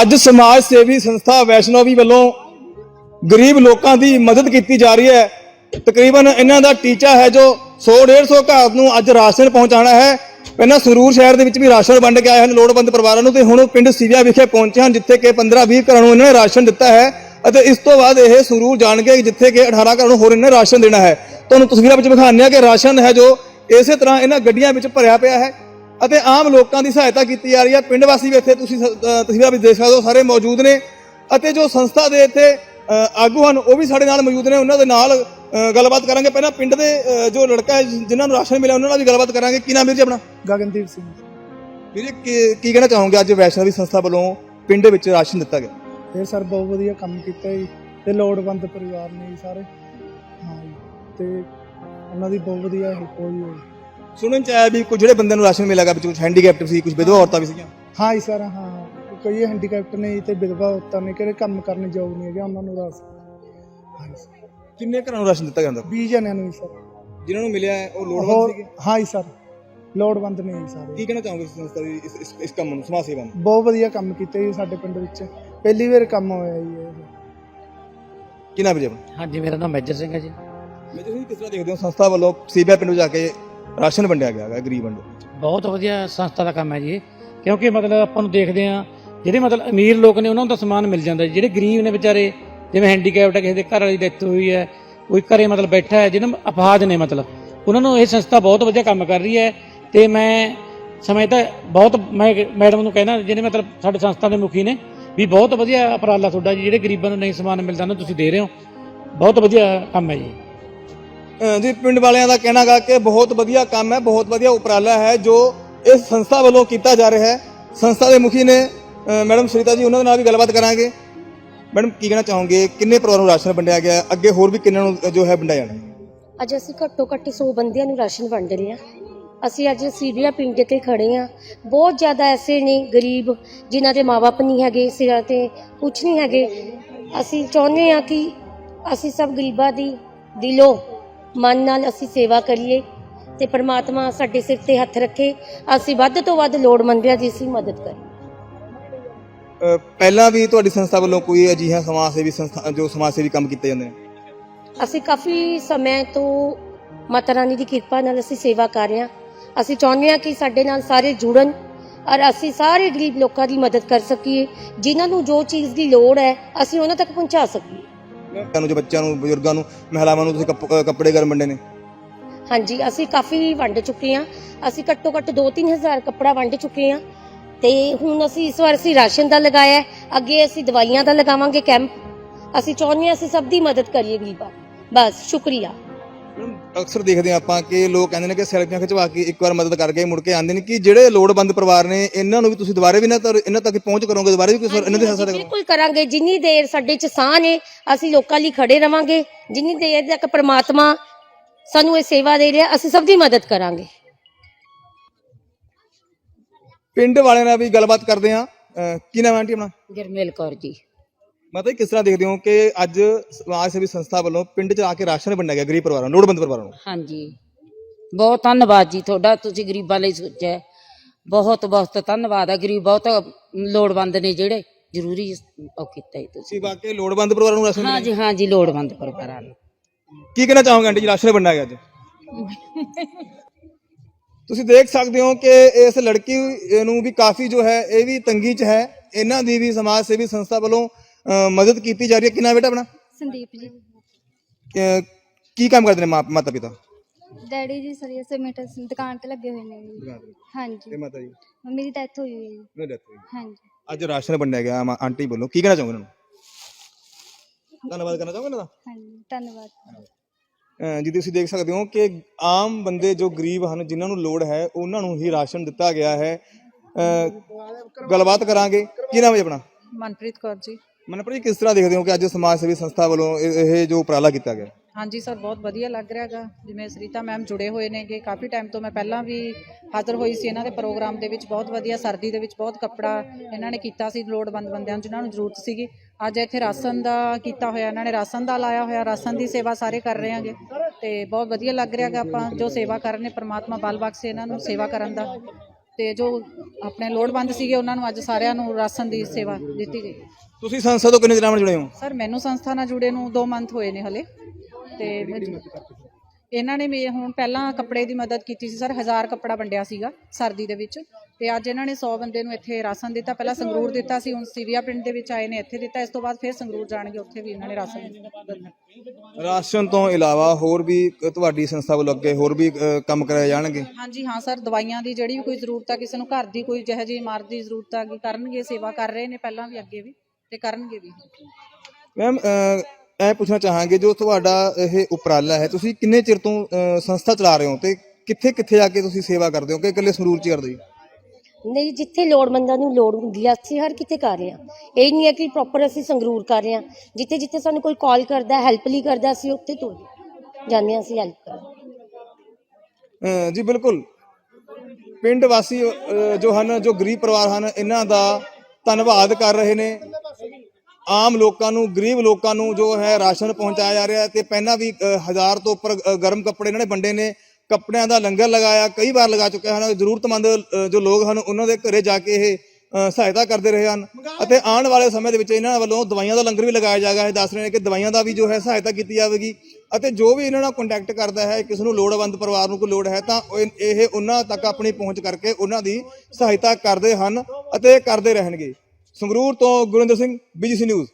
ਅੱਜ ਸਮਾਜ ਸੇਵੀ ਸੰਸਥਾ ਵੈਸ਼ਨੋਵੀ ਵੱਲੋਂ ਗਰੀਬ ਲੋਕਾਂ ਦੀ ਮਦਦ ਕੀਤੀ ਜਾ ਰਹੀ ਹੈ। ਤਕਰੀਬਨ ਇਹਨਾਂ ਦਾ ਟੀਚਾ ਹੈ ਜੋ 100 150 ਘਰ ਨੂੰ ਅੱਜ ਰਾਸ਼ਨ ਪਹੁੰਚਾਉਣਾ ਹੈ। ਪਹਿਲਾਂ ਸਰੂਰ ਸ਼ਹਿਰ ਦੇ ਵਿੱਚ ਵੀ ਰਾਸ਼ਨ ਵੰਡ ਕੇ ਆਏ ਹਨ ਲੋੜਵੰਦ ਪਰਿਵਾਰਾਂ ਨੂੰ ਤੇ ਹੁਣ ਉਹ ਪਿੰਡ ਸਿਵਿਆ ਵਿਖੇ ਪਹੁੰਚੇ ਹਨ, ਜਿੱਥੇ ਕਿ 15 20 ਘਰਾਂ ਨੂੰ ਇਹਨਾਂ ਨੇ ਰਾਸ਼ਨ ਦਿੱਤਾ ਹੈ ਅਤੇ ਇਸ ਤੋਂ ਬਾਅਦ ਇਹ ਸਰੂਰ ਜਾਣਗੇ ਜਿੱਥੇ ਕਿ 18 ਘਰਾਂ ਨੂੰ ਹੋਰ ਇਹਨਾਂ ਨੇ ਰਾਸ਼ਨ ਦੇਣਾ ਹੈ। ਤੁਹਾਨੂੰ ਤਸਵੀਰਾਂ ਵਿੱਚ ਵਿਖਾਉਂਦੇ ਹਾਂ ਕਿ ਰਾਸ਼ਨ ਹੈ ਜੋ ਇਸੇ ਤਰ੍ਹਾਂ ਇਹਨਾਂ ਗੱਡੀਆਂ ਵਿੱਚ ਭਰਿਆ ਪਿਆ ਹੈ। ਅਤੇ ਆਮ ਲੋਕਾਂ ਦੀ ਸਹਾਇਤਾ ਕੀਤੀ ਜਾ ਰਹੀ ਹੈ ਪਿੰਡ ਵਾਸੀ ਵੀ ਇੱਥੇ ਤੁਸੀਂ ਤਸਵੀਰਾਂ ਵਿੱਚ ਦੇਖ ਸਕਦੇ ਹੋ ਸਾਰੇ ਮੌਜੂਦ ਨੇ। ਅਤੇ ਜੋ ਸੰਸਥਾ ਦੇ ਇੱਥੇ ਆਗੂ ਹਨ ਉਹ ਵੀ ਸਾਡੇ ਨਾਲ ਮੌਜੂਦ ਨੇ। ਉਹਨਾਂ ਦੇ ਨਾਲ ਗੱਲਬਾਤ ਕਰਾਂਗੇ। ਪਹਿਲਾਂ ਪਿੰਡ ਦੇ ਜੋ ਲੜਕਾ ਜਿਨ੍ਹਾਂ ਨੂੰ ਰਾਸ਼ਨ ਮਿਲਿਆ ਉਹਨਾਂ ਨਾਲ ਵੀ ਗੱਲਬਾਤ ਕਰਾਂਗੇ। ਕੀ ਨਾਮ ਵੀਰ ਜੀ ਆਪਣਾ? ਗਗਨਦੀਪ ਸਿੰਘ। ਵੀਰੇ ਕੀ ਕੀ ਕਹਿਣਾ ਚਾਹੋਗੇ? ਅੱਜ ਵੈਸ਼ਨਵੀ ਸੰਸਥਾ ਵੱਲੋਂ ਪਿੰਡ ਵਿੱਚ ਰਾਸ਼ਨ ਦਿੱਤਾ ਗਿਆ। ਇਹ ਸਰ ਬਹੁਤ ਵਧੀਆ ਕੰਮ ਕੀਤਾ ਜੀ। ਤੇ ਲੋੜਵੰਦ ਪਰਿਵਾਰ ਨੇ ਜੀ ਸਾਰੇ। ਹਾਂ ਤੇ ਉਹਨਾਂ ਦੀ ਬਹੁਤ ਵਧੀਆ ਹੈਲਪ ਹੋਈ। ਸੁਣਨ ਚ ਆਇਆ ਵੀ ਕੁਝ ਜਿਹੜੇ ਬੰਦਿਆਂ ਨੂੰ ਰਾਸ਼ਨ ਮਿਲਿਆਗਾ ਵਿੱਚ ਕੁਝ ਹੈਂਡੀਕੈਪਟ ਸੀ ਕੁਝ ਵਿਧਵਾ ਔਰਤਾਂ ਵੀ ਸੀਗੀਆਂ? ਹਾਂ ਜੀ ਸਰ ਹਾਂ। ਕਈ ਹੈਂਡੀਕੈਪਟ ਨੇ ਤੇ ਵਿਧਵਾ ਔਰਤਾਂ ਨੇ ਕਿਹੜੇ ਕੰਮ ਕਰਨ ਯੋਗ ਨਹੀਂ ਹੈਗੇ ਉਹਨਾਂ ਨੂੰ ਦੱਸ ਹਾਂ ਜੀ। ਸਰ। ਕਿੰਨੇ ਘਰਾਂ ਨੂੰ ਰਾਸ਼ਨ ਦਿੱਤਾ ਹੁੰਦਾ 20 ਜਣਿਆਂ ਨੂੰ ਸਰ। ਜਿਨ੍ਹਾਂ ਨੂੰ ਮਿਲਿਆ ਉਹ ਲੋੜਵੰਦ ਸੀਗੇ? ਹਾਂ ਜੀ ਸਰ। ਲੋੜਵੰਦ ਨੇ ਸਾਰੇ। ਕੀ ਕਹਿਣਾ ਚਾਹੋਗੇ ਇਸ ਸੰਸਥਾ ਦੀ ਇਸ- ਇਸ ਇਸ ਕੰਮ ਨੂੰ ਸਮਾਜ ਸੇਵਾ ਨੂੰ? ਬਹੁਤ ਵਧੀਆ ਕੰਮ ਕੀਤਾ ਜੀ ਸਾਡੇ ਪਿੰਡ ਵਿੱਚ। ਪਹਿਲੀ ਵਾਰ ਕੰਮ ਹੋਇਆ ਜੀ ਇਹ। ਕੀ ਨਾਮ ਵੀਰ ਹਾਂਜੀ ਮੇਰਾ ਨਾਮ ਮੇਜਰ ਸਿੰਘ ਹੈ ਜੀ। ਮੈਂ ਤੁਸੀਂ ਕਿਸ ਤਰ੍ਹਾਂ ਦੇਖਦੇ ਹੋ? ਸੰਸਥਾ ਵੱਲੋਂ ਸੀਬੀਆਈ ਪਿੰਡ ਜਾ ਕੇ ਰਾਸ਼ਨ ਵੰਡਿਆ ਗਿਆ ਹੈ ਗਰੀਬ ਨੂੰ। ਬਹੁਤ ਵਧੀਆ ਸੰਸਥਾ ਦਾ ਕੰਮ ਹੈ ਜੀ ਇਹ। ਕਿਉਂਕਿ ਮਤਲਬ ਆਪਾਂ ਨੂੰ ਦੇਖਦੇ ਆ ਜਿਹੜੇ ਮਤਲਬ ਅਮੀਰ ਲੋਕ ਨੇ, ਉਹਨਾਂ ਨੂੰ ਤਾਂ ਸਮਾਨ ਮਿਲ ਜਾਂਦਾ ਜੀ। ਜਿਹੜੇ ਗਰੀਬ ਨੇ ਵਿਚਾਰੇ, ਜਿਵੇਂ ਹੈਂਡੀਕੈਪਟ ਹੈ, ਕਿਸੇ ਦੇ ਘਰ ਵਾਲੀ ਡੈਥ ਹੋਈ ਹੈ, ਕੋਈ ਘਰੇ ਮਤਲਬ ਬੈਠਾ ਹੈ, ਜਿਹਨਾਂ ਨੂੰ ਅਪਾਹਜ ਨੇ ਮਤਲਬ ਉਹਨਾਂ ਨੂੰ ਇਹ ਸੰਸਥਾ ਬਹੁਤ ਵਧੀਆ ਕੰਮ ਕਰ ਰਹੀ ਹੈ ਤੇ ਮੈਂ ਸਮਝਦਾ ਬਹੁਤ, ਮੈਂ ਮੈਡਮ ਨੂੰ ਕਹਿਣਾ ਜਿਹਨੇ ਮਤਲਬ ਸਾਡੇ ਸੰਸਥਾ ਦੇ ਮੁਖੀ ਨੇ, ਵੀ ਬਹੁਤ ਵਧੀਆ ਉਪਰਾਲਾ ਤੁਹਾਡਾ ਜੀ ਜਿਹੜੇ ਗਰੀਬਾਂ ਨੂੰ ਨਹੀਂ ਸਮਾਨ ਮਿਲਦਾ ਨਾ ਤੁਸੀਂ ਦੇ ਰਹੇ ਹੋ ਬਹੁਤ ਵਧੀਆ ਕੰਮ ਹੈ ਜੀ ਜੀ, ਪਿੰਡ ਵਾਲਿਆਂ ਦਾ ਕਹਿਣਾ ਗਾ ਕਿ ਬਹੁਤ ਵਧੀਆ ਕੰਮ ਹੈ, ਬਹੁਤ ਵਧੀਆ ਉਪਰਾਲਾ ਹੈ ਜੋ ਇਸ ਸੰਸਥਾ ਵੱਲੋਂ ਕੀਤਾ ਜਾ ਰਿਹਾ ਹੈ। ਸੰਸਥਾ ਦੇ ਮੁਖੀ ਨੇ ਮੈਡਮ ਸੁਨੀਤਾ ਜੀ, ਉਹਨਾਂ ਦੇ ਨਾਲ ਵੀ ਗੱਲਬਾਤ ਕਰਾਂਗੇ। ਮੈਡਮ, ਕੀ ਕਹਿਣਾ ਚਾਹੋਗੇ? ਕਿੰਨੇ ਪਰਿਵਾਰਾਂ ਨੂੰ ਰਾਸ਼ਨ ਵੰਡਿਆ ਗਿਆ? ਅੱਗੇ ਹੋਰ ਵੀ ਕਿੰਨਾਂ ਨੂੰ ਜੋ ਹੈ ਵੰਡਿਆ ਜਾਣਾ? ਅੱਜ ਅਸੀਂ ਘੱਟੋ ਘੱਟ 100 ਬੰਦਿਆਂ ਨੂੰ ਰਾਸ਼ਨ ਵੰਡ ਰਹੇ ਹਾਂ। ਅਸੀਂ ਅੱਜ ਸੀਰੀਆ ਪਿੰਡ ਤੇ ਖੜੇ ਹਾਂ। ਬਹੁਤ ਜ਼ਿਆਦਾ ਐਸੇ ਨੇ ਗਰੀਬ, ਜਿਨ੍ਹਾਂ ਦੇ ਮਾਪੇ ਨਹੀਂ ਹੈਗੇ, ਸਿਰਾਂ ਤੇ ਕੁਝ ਨਹੀਂ ਹੈਗੇ। ਅਸੀਂ ਚਾਹੁੰਦੇ ਹਾਂ ਕਿ ਅਸੀਂ ਸਭ ਗਰੀਬਾਂ ਦੀ ਦਿਲੋਂ ਮਨ ਨਾਲ ਅਸੀਂ ਸੇਵਾ ਕਰੀਏ ਤੇ ਪ੍ਰਮਾਤਮਾ ਸਾਡੇ ਸਿਰ ਤੇ ਹੱਥ ਰੱਖੇ ਅਸੀਂ ਵੱਧ ਤੋਂ ਵੱਧ ਲੋੜਵੰਦਿਆਂ ਦੀ ਅਸੀਂ ਮਦਦ ਕਰੀਏ। ਪਹਿਲਾਂ ਵੀ ਤੁਹਾਡੀ ਸੰਸਥਾ ਵੱਲੋਂ ਕੋਈ ਅਜਿਹਾ ਸਮਾਜ ਸੇਵੀ ਸੰਸਥਾ ਜੋ ਸਮਾਜ ਸੇਵੀ ਕੰਮ ਕੀਤੇ ਜਾਂਦੇ ਨੇ? ਅਸੀਂ ਕਾਫੀ ਸਮੇਂ ਤੋਂ ਮਾਤਾ ਰਾਣੀ ਦੀ ਕਿਰਪਾ ਨਾਲ ਅਸੀਂ ਸੇਵਾ ਕਰ ਰਹੇ ਹਾਂ। ਅਸੀਂ ਚਾਹੁੰਦੇ ਹਾਂ ਕਿ ਸਾਡੇ ਨਾਲ ਸਾਰੇ ਜੁੜਨ ਔਰ ਅਸੀਂ ਸਾਰੇ ਗਰੀਬ ਲੋਕਾਂ ਦੀ ਮਦਦ ਕਰ ਸਕੀਏ ਜਿਨ੍ਹਾਂ ਨੂੰ ਜੋ ਚੀਜ਼ ਦੀ ਲੋੜ ਹੈ ਅਸੀਂ ਉਹਨਾਂ ਤੱਕ ਪਹੁੰਚਾ ਸਕੀਏ। ਤੁਹਾਨੂੰ ਜੋ ਬੱਚਿਆਂ ਨੂੰ, ਬਜ਼ੁਰਗਾਂ ਨੂੰ, ਮਹਿਲਾਵਾਂ ਨੂੰ ਤੁਸੀਂ ਕੱਪ- ਅਹ ਕੱਪੜੇ ਗਰਮ ਵੰਡੇ ਨੇ? ਹਾਂਜੀ, ਅਸੀਂ ਕਾਫੀ ਵੰਡ ਚੁੱਕੇ ਹਾਂ। ਅਸੀਂ ਘੱਟੋ ਘੱਟ 2-3 ਹਜ਼ਾਰ ਕੱਪੜਾ ਵੰਡ ਚੁੱਕੇ ਹਾਂ। ਤੇ ਹੁਣ ਅਸੀਂ ਇਸ ਵਾਰ ਅਸੀਂ ਰਾਸ਼ਨ ਦਾ ਲਗਾਇਆ ਹੈ। ਅੱਗੇ ਅਸੀਂ ਦਵਾਈਆਂ ਦਾ ਲਗਾਵਾਂਗੇ ਕੈਂਪ। ਅਸੀਂ ਚਾਹੁੰਦੇ ਹਾਂ ਅਸੀਂ ਸਭ ਦੀ ਮਦਦ ਕਰੀਏ ਗਰੀਬਾਂ ਬਸ, ਸ਼ੁਕਰੀਆ। ਅਕਸਰ ਦੇਖਦੇ ਹਾਂ ਆਪਾਂ ਕਿ ਲੋਕ ਕਹਿੰਦੇ ਨੇ ਕਿ ਸੈਲਫੀਆਂ ਖਿਚਵਾ ਕੇ ਇੱਕ ਵਾਰ ਮਦਦ ਕਰਕੇ ਮੁੜ ਕੇ ਆਉਂਦੇ ਨੇ ਕਿ ਜਿਹੜੇ ਲੋੜਵੰਦ ਪਰਿਵਾਰ ਨੇ ਇਹਨਾਂ ਨੂੰ ਵੀ ਤੁਸੀਂ ਦੁਬਾਰੇ ਵੀ ਨਾ ਤਾਂ ਇਹਨਾਂ ਤੱਕ ਪਹੁੰਚ ਕਰੋਗੇ ਦੁਬਾਰੇ ਵੀ ਕੋਈ ਇਹਨਾਂ ਦੇ ਹਾਂਜੀ, ਹੱਥ ਬਿਲਕੁਲ ਕਰਾਂਗੇ। ਜਿੰਨੀ ਦੇਰ ਸਾਡੇ ਚ ਸਾਹ ਨੇ ਅਸੀਂ ਲੋਕਾਂ ਲਈ ਖੜੇ ਰਵਾਂਗੇ। ਜਿੰਨੀ ਦੇਰ ਤੱਕ ਪ੍ਰਮਾਤਮਾ ਸਾਨੂੰ ਇਹ ਸੇਵਾ ਦੇ ਰਿਹਾ ਅਸੀਂ ਸਭ ਦੀ ਮਦਦ ਕਰਾਂਗੇ। ਪਿੰਡ ਵਾਲਿਆਂ ਨਾਲ ਵੀ ਗੱਲਬਾਤ ਕਰਦੇ ਹਾਂ। ਅਹ ਕੀ ਨਾਮ ਹੈ ਆਂਟੀ ਆਪਣਾ? ਗਰਮੇਲ ਕੌਰ ਜੀ। ਮਤਲਬ ਕਿਸ ਤਰ੍ਹਾਂ ਦੇਖਦੇ ਹੋ ਕਿ ਅੱਜ ਸਮਾਜ ਸੇਵੀ ਸੰਸਥਾ ਵੱਲੋਂ ਪਿੰਡ 'ਚ ਆ ਕੇ ਰਾਸ਼ਨ ਵੰਡਿਆ ਗਿਆ ਗਰੀਬ ਪਰਿਵਾਰਾਂ ਨੂੰ ਲੋੜਵੰਦ ਪਰਿਵਾਰਾਂ ਨੂੰ। ਹਾਂਜੀ। ਬਹੁਤ ਧੰਨਵਾਦ ਜੀ ਤੁਹਾਡਾ ਤੁਸੀਂ ਗਰੀਬਾਂ ਲਈ ਸੋਚਿਆ। ਬਹੁਤ ਬਹੁਤ ਧੰਨਵਾਦ ਹੈ ਗਰੀਬ ਬਹੁਤ ਲੋੜਵੰਦ ਨੇ ਜਿਹੜੇ ਜ਼ਰੂਰੀ ਉਹ ਕੀਤਾ ਜੀ ਤੁਸੀਂ। ਤੁਸੀਂ ਵਾਕਈ ਲੋੜਵੰਦ ਪਰਿਵਾਰਾਂ ਨੂੰ ਰਾਸ਼ਨ ਹਾਂਜੀ ਹਾਂਜੀ ਲੋੜਵੰਦ ਪਰਿਵਾਰਾਂ ਨੂੰ। ਕੀ ਕਹਿਣਾ ਚਾਹੋਗੇ ਆਂਟੀ ਜੀ ਰਾਸ਼ਨ ਵੰਡਿਆ ਗਿਆ ਅੱਜ? ਤੁਸੀਂ ਦੇਖ ਸਕਦੇ ਹੋ ਕਿ ਇਸ ਲੜਕੀ ਨੂੰ ਵੀ ਕਾਫੀ ਜੋ ਹੈ ਇਹ ਵੀ ਤੰਗੀ 'ਚ ਹੈ। ਇਹਨਾਂ ਦੀ ਵੀ ਸਮਾਜ ਸੇਵੀ ਸੰਸਥਾ ਵੱਲੋਂ ਅਹ, ਮਦਦ ਕੀਤੀ ਜਾ ਰਹੀ ਹੈ? ਕਿੰਨਾ ਬੇਟਾ ਆਪਣਾ? ਸੰਦੀਪ ਜੀ। ਅਹ, ਕੀ ਕੰਮ ਕਰਦੇ ਨੇ ਮਾਂ- ਮਾਤਾ ਪਿਤਾ? ਡੈਡੀ ਜੀ ਸਰੀਆ ਸੀਮੈਂਟ ਦੁਕਾਨ ਤੇ ਲੱਗੇ ਹੋਏ ਨੇ। ਜੀ ਹਾਂਜੀ। ਮਾਤਾ ਜੀ? ਮੰਮੀ ਦੀ ਡੈਥ ਹੋਈ ਹੋਈ ਹੈ ਜੀ। ਉਹਨਾਂ। ਹਾਂਜੀ। ਅੱਜ ਰਾਸ਼ਨ ਵੰਡਿਆ ਗਿਆ ਮਾ- ਆਂਟੀ ਵੱਲੋਂ। ਕੀ ਕਹਿਣਾ ਚਾਹੋਗੇ ਇਹਨਾਂ ਨੂੰ? ਧੰਨਵਾਦ ਕਰਨਾ ਚਾਹੋਗੇ ਇਹਨਾਂ ਦਾ? ਹਾਂਜੀ ਧੰਨਵਾਦ। ਅਹ ਜੀ ਤੁਸੀਂ ਦੇਖ ਸਕਦੇ ਹੋ ਕਿ ਆਮ ਬੰਦੇ ਜੋ ਗਰੀਬ ਹਨ ਜਿਨ੍ਹਾਂ ਨੂੰ ਲੋੜ ਹੈ ਉਹਨਾਂ ਨੂੰ ਹੀ ਰਾਸ਼ਨ ਦਿੱਤਾ ਗਿਆ ਹੈ। ਅਹ ਗੱਲਬਾਤ ਕਰਾਂਗੇ। ਕੀ ਨਾਮ ਹੈ ਜੀ ਆਪਣਾ? ਮਨਪ੍ਰੀਤ ਕੌਰ ਜੀ। ਮਨਪ੍ਰੀਤ ਜੀ ਕਿਸ ਤਰ੍ਹਾਂ ਦੇਖਦੇ ਹੋ ਕਿ ਅੱਜ ਸਮਾਜ ਸੇਵੀ ਸੰਸਥਾ ਵੱਲੋਂ ਇਹ ਇਹ ਜੋ ਉਪਰਾਲਾ ਕੀਤਾ ਗਿਆ? ਹਾਂਜੀ ਸਰ, ਬਹੁਤ ਵਧੀਆ ਲੱਗ ਰਿਹਾ ਹੈਗਾ। ਜਿਵੇਂ ਸਰੀਤਾ ਮੈਮ ਜੁੜੇ ਹੋਏ ਨੇਗੇ। ਕਾਫੀ ਟਾਈਮ ਤੋਂ ਮੈਂ ਪਹਿਲਾਂ ਵੀ ਹਾਜ਼ਰ ਹੋਈ ਸੀ ਇਹਨਾਂ ਦੇ ਪ੍ਰੋਗਰਾਮ ਦੇ ਵਿੱਚ। ਬਹੁਤ ਵਧੀਆ ਸਰਦੀ ਦੇ ਵਿੱਚ ਬਹੁਤ ਕੱਪੜਾ ਇਹਨਾਂ ਨੇ ਕੀਤਾ ਸੀ ਲੋੜਵੰਦ ਬੰਦਿਆਂ ਨੂੰ, ਜਿਨ੍ਹਾਂ ਨੂੰ ਜ਼ਰੂਰਤ ਸੀਗੀ। ਅੱਜ ਇੱਥੇ ਰਾਸ਼ਨ ਦਾ ਕੀਤਾ ਹੋਇਆ, ਇਹਨਾਂ ਨੇ ਰਾਸ਼ਨ ਦਾ ਲਾਇਆ ਹੋਇਆ। ਰਾਸ਼ਨ ਦੀ ਸੇਵਾ ਸਾਰੇ ਕਰ ਰਹੇ ਹਾਂਗੇ। ਤੇ ਬਹੁਤ ਵਧੀਆ ਲੱਗ ਰਿਹਾ ਹੈਗਾ ਆਪਾਂ ਜੋ ਸੇਵਾ ਕਰ ਰਹੇ ਨੇ, ਪ੍ਰਮਾਤਮਾ ਬਲ ਬਖਸ਼ੇ ਇਹਨਾਂ ਨੂੰ ਸੇਵਾ ਕਰਨ ਦਾ। ਤੇ ਜੋ ਆਪਣੇ ਲੋੜਵੰਦ ਸੀਗੇ, ਉਹਨਾਂ ਨੂੰ ਅੱਜ ਸਾਰਿਆਂ ਨੂੰ ਰਾਸ਼ਨ ਦੀ ਸੇਵਾ ਦਿੱਤੀ ਗਈ। ਤੁਸੀਂ ਸੰਸਥਾ ਤੋਂ ਕਿੰਨੇ ਦਿਨਾਂ ਨਾਲ ਜੁੜੇ ਹੋ? ਸਰ ਮੈਨੂੰ ਸੰਸਥਾ ਨਾਲ ਜੁੜੇ ਨੂੰ 2 ਮੰਥ ਹੋਏ ਨੇ ਹਲੇ। ਤੇ ਇਹਨਾਂ ਨੇ ਮੇ ਹੁਣ ਪਹਿਲਾਂ ਕੱਪੜੇ ਦੀ ਮਦਦ ਕੀਤੀ ਸੀ ਸਰ ਹਜ਼ਾਰ ਕੱਪੜਾ ਵੰਡਿਆ ਸੀਗਾ ਸਰਦੀ ਦੇ ਵਿੱਚ। ਤੇ ਅੱਜ ਇਹਨਾਂ ਨੇ 100 ਬੰਦੇ ਨੂੰ ਇੱਥੇ ਰਾਸ਼ਨ ਦਿੱਤਾ। ਪਹਿਲਾਂ ਸੰਗਰੂਰ ਦਿੱਤਾ ਸੀ ਹੁਣ ਸਿਵਿਆ ਪਿੰਡ ਦੇ ਵਿੱਚ ਆਏ ਨੇ ਇੱਥੇ ਦਿੱਤਾ। ਇਸ ਤੋਂ ਬਾਅਦ ਫਿਰ ਸੰਗਰੂਰ ਜਾਣਗੇ ਉੱਥੇ ਵੀ ਇਹਨਾਂ ਨੇ ਰਾਸ਼ਨ ਰਾਸ਼ਨ ਤੋਂ ਇਲਾਵਾ ਹੋਰ ਵੀ ਤੁਹਾਡੀ ਸੰਸਥਾ ਵੱਲੋਂ ਅੱਗੇ ਹੋਰ ਵੀ ਕੰਮ ਕਰਾਏ ਜਾਣਗੇ? ਹਾਂਜੀ ਹਾਂ ਸਰ ਦਵਾਈਆਂ ਦੀ ਜਿਹੜੀ ਵੀ ਕੋਈ ਜ਼ਰੂਰਤ ਆ ਕਿਸੇ ਨੂੰ ਘਰ ਦੀ ਕੋਈ ਜਿਹੋ ਜਿਹੀ ਇਮਾਰਤ ਦੀ ਜ਼ਰੂਰਤ ਆ ਕੀ ਕਰਨਗੇ ਸੇਵਾ ਕਰ ਰਹੇ ਨੇ ਪਹਿਲਾਂ ਵੀ ਅੱਗੇ ਵੀ। ਤੇ ਕਰਨਗੇ ਵੀ। ਮੈਮ ਇਹ ਪੁੱਛਣਾ ਚਾਹਾਂਗੇ ਜੋ ਤੁਹਾਡਾ ਇਹ ਉਪਰਾਲਾ ਹੈ ਤੁਸੀਂ ਕਿੰਨੇ ਚਿਰ ਤੋਂ ਸੰਸਥਾ ਚਲਾ ਰਹੇ ਹੋ ਤੇ ਕਿੱਥੇ ਕਿੱਥੇ ਜਾ ਕੇ ਤੁਸੀਂ ਸੇਵਾ ਕਰਦੇ ਹੋ ਕਿ ਇਕੱਲੇ ਸੰਗਰੂਰ ਚ ਹੀ ਕਰਦੇ ਹੋ? ਨਹੀਂ ਜਿੱਥੇ ਲੋੜਵੰਦਾਂ ਨੂੰ ਲੋੜ ਹੁੰਦੀ ਆ ਅਸੀਂ ਹਰ ਕਿਤੇ ਕਰ ਰਹੇ ਹਾਂ। ਇਹ ਨਹੀਂ ਹੈ ਕਿ ਪ੍ਰੋਪਰ ਅਸੀਂ ਸੰਗਰੂਰ ਕਰ ਰਹੇ ਹਾਂ। ਜਿੱਥੇ ਜਿੱਥੇ ਸਾਨੂੰ ਕੋਈ ਕਾਲ ਕਰਦਾ ਹੈਲਪ ਲਈ ਕਰਦਾ ਅਸੀਂ ਉੱਥੇ ਤੋਂ ਜਾਂਦੇ ਹਾਂ ਅਸੀਂ ਹੈਲਪ ਕਰਨ। ਅ, ਜੀ ਬਿਲਕੁਲ। ਪਿੰਡ ਵਾਸੀ ਅ, ਜੋ ਹਨ ਜੋ ਗਰੀਬ ਪਰਿਵਾਰ ਹਨ ਇਹਨਾਂ ਦਾ ਧੰਨਵਾਦ ਕਰ ਰਹੇ ਨੇ। ਆਮ ਲੋਕਾਂ ਨੂੰ, ਗਰੀਬ ਲੋਕਾਂ ਨੂੰ ਜੋ ਹੈ ਰਾਸ਼ਨ ਪਹੁੰਚਾਇਆ ਜਾ ਰਿਹਾ ਹੈ ਤੇ ਪਹਿਲਾਂ ਵੀ ਹਜ਼ਾਰ ਤੋਂ ਉੱਪਰ ਗਰਮ ਕੱਪੜੇ ਇਹਨਾਂ ਨੇ ਵੰਡੇ ਨੇ। ਕੱਪੜਿਆਂ ਦਾ ਲੰਗਰ ਲਗਾਇਆ, ਕਈ ਵਾਰ ਲਗਾ ਚੁੱਕੇ ਹਨ। ਜ਼ਰੂਰਤਮੰਦ ਜੋ ਲੋਕ ਹਨ, ਉਹਨਾਂ ਦੇ ਘਰੇ ਜਾ ਕੇ ਇਹ ਸਹਾਇਤਾ ਕਰਦੇ ਰਹੇ ਹਨ। ਅਤੇ ਆਉਣ ਵਾਲੇ ਸਮੇਂ ਦੇ ਵਿੱਚ ਇਹਨਾਂ ਵੱਲੋਂ ਦਵਾਈਆਂ ਦਾ ਲੰਗਰ ਵੀ ਲਗਾਇਆ ਜਾਏਗਾ। ਇਹ ਦੱਸ ਰਹੇ ਨੇ ਕਿ ਦਵਾਈਆਂ ਦਾ ਵੀ ਜੋ ਹੈ ਸਹਾਇਤਾ ਕੀਤੀ ਜਾਵੇਗੀ। ਅਤੇ ਜੋ ਵੀ ਇਹਨਾਂ ਨਾਲ ਕੰਟੈਕਟ ਕਰਦਾ ਹੈ, ਕਿਸ ਨੂੰ ਲੋੜਵੰਦ ਪਰਿਵਾਰ ਨੂੰ ਕੋਈ ਲੋੜ ਹੈ, ਤਾਂ ਉਹ- ਇਹ ਉਹਨਾਂ ਤੱਕ ਆਪਣੀ ਪਹੁੰਚ ਕਰਕੇ ਉਹਨਾਂ ਦੀ ਸਹਾਇਤਾ ਕਰਦੇ ਹਨ ਅਤੇ ਕਰਦੇ ਰਹਿਣਗੇ। ਸੰਗਰੂਰ ਤੋਂ ਗੁਰਿੰਦਰ ਸਿੰਘ ਬੀਜੀਸੀ ਨਿਊਜ਼